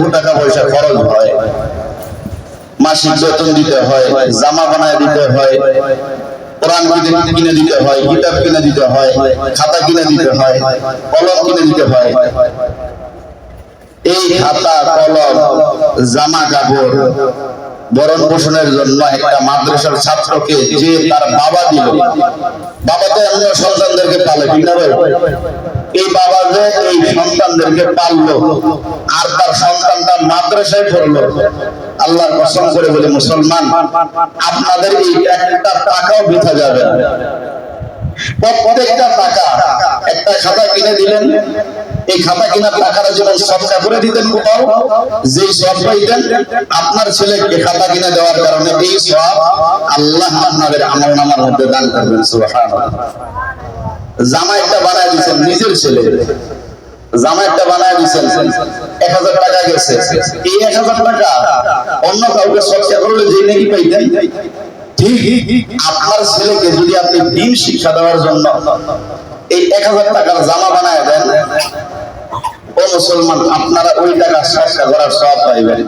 বহু টাকা পয়সা খরচ হয় মাসিক বেতন দিতে হয়, জামা বানায় দিতে হয়, কোরআন কিনে কিনে দিতে হয়, কিতাব কিনে দিতে হয়, খাতা কিনে দিতে হয়, কলম কিনে দিতে হয় এই খাতা, কলম, জামা কাপড় বরণ পোষণের জন্য একটা মাদ্রাসার ছাত্রকে যে তার বাবা দিল, বাবা তো এমনি সন্তানদেরকে পালে, ঠিক না ভাই? এই বাবা যে এই সন্তানদেরকে পাললো, আর মাদ্রাসায় পড়ল। আল্লাহর কসম করে বলে, মুসলমান, আপনাদের এই একটা টাকাও বৃথা যাবে প্রত্যেকটা টাকা, একটা খাতা কিনে দিলেন। এই খাতা কিনার টাকাটা যেমন সবটা করে দিতেন কোথাও। যেই সব পাইতেন, আপনার ছেলেকে খাতা কিনে দেওয়ার কারণে এই সব আল্লাহ আপনাদের আমল নামার মধ্যে দান করবেন জামা একটা বানায় দিচ্ছেন নিজের ছেলে। জামা একটা বানায় দিচ্ছেন এক হাজার টাকা গেছে। এই এক হাজার টাকা অন্য কাউকে করলে নাকি পাইতেন? ঠিক আপনার ছেলেকে যদি আপনি দিন শিক্ষা দেওয়ার জন্য এই এক হাজার টাকার জামা বানায় দেন, ও মুসলমান, আপনারা ওই টাকা করার সব পাইবেন।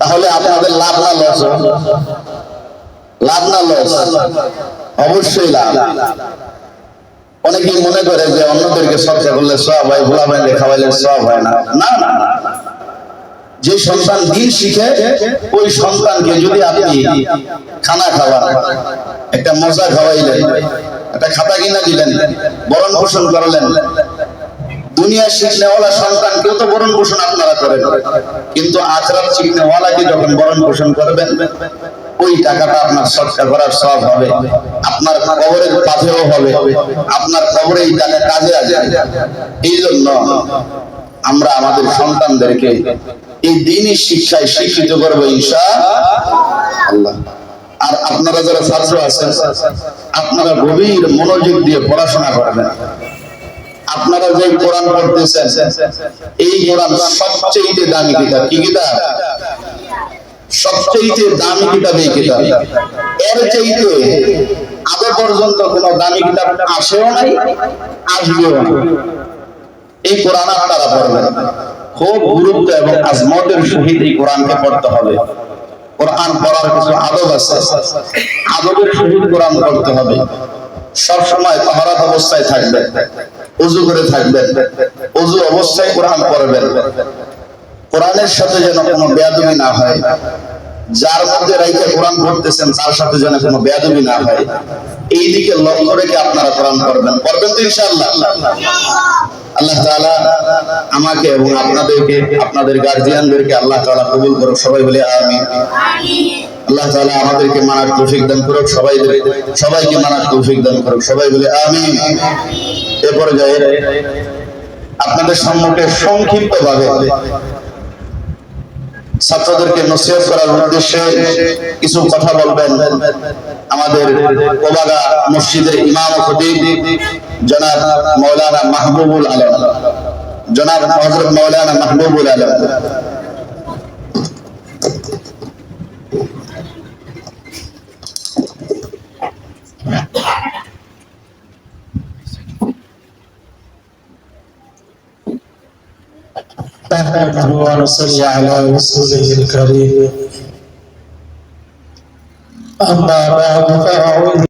তাহলে আপনাদের লাভ না লস লাভ না লস? অবশ্যই লাভ। অনেকেই মনে করে যে অন্যদেরকে সৎকা করলে সব হয়, ভোলা বাইলে খাওয়াইলে সব হয় না। না না না। যে সন্তান দিন শিখে, ওই সন্তানকে যদি আপনি খানা খাওয়ান, একটা মজা খাওয়াইলেন, একটা খাতা কিনা দিলেন, বরণ পোষণ করলেন দুনিয়া শিখনেওয়ালা সন্তানকেও তো বরণ পোষণ আপনারা করেন। কিন্তু আখরাত শিখনেওয়ালাকে যখন বরণ পোষণ করবেন ওই টাকাটা আপনার সৎকা করার সব হবে। আপনার কবরের পাথেও হবে। আপনার কবরে এই টাকা কাজে আসবে। এই জন্য আমরা আমাদের সন্তানদেরকে এই দিনই শিক্ষায় শিক্ষিত করব ঈশা আল্লাহ আর আপনারা যারা ছাত্র আছেন, আপনারা গভীর মনোযোগ দিয়ে পড়াশোনা করবেন। আপনারা যে কোরআন পড়তেছেন, এই কোরআন সবচেয়ে দামি কিতাব। কি কিতাব? সবচেয়ে দামি কিতাব এই কিতাব। এর চাইতে আগে পর্যন্ত দামি কিতাব আসেও নাই, আসবেও এই কোরআন পড়বেন খুব গুরুত্ব এবং আজমতের সহিত এই কোরআনকে পড়তে হবে। কোরআন পড়ার কিছু আদব আছে। আদবের সহিত কোরআন পড়তে হবে। সব সময় তাহারাত অবস্থায় থাকবেন, উজু করে থাকবেন, উজু অবস্থায় কোরআন পড়বেন। কোরআনের সাথে যেন কোনো বেয়াদবি না হয়, যার মধ্যে রাইতে কোরআন পড়তেছেন, তার সাথে যেন কোনো বেয়াদবি না হয়, এই দিকে লক্ষ্য রেখে আপনারা কোরআন পড়বেন। পড়বেন তো ইনশাআল্লাহ। আল্লাহ তাআলা আমাকে এবং আপনাদেরকে, আপনাদের গার্জিয়ানদেরকে আল্লাহ তাআলা কবুল করুক, সবাই বলে আমিন। আল্লাহ তাআলা আমাদেরকে মানার তৌফিক দান করুক, সবাই সবাইকে মানার তৌফিক দান করুক, সবাই বলে আমিন। এ পর্যায়ে আপনাদের সম্মুখে সংক্ষিপ্ত ভাবে ছাত্রদেরকে নসিহত করার উদ্দেশ্যে কিছু কথা বলবেন আমাদের কোবাগা মসজিদের ইমাম খতিব জনাব মৌলানা মাহবুবুল আলম। জনাব হযরত মৌলানা মাহবুবুল আলম। نحمده ونصلي على رسوله الكريم. أما بعد فأعوذ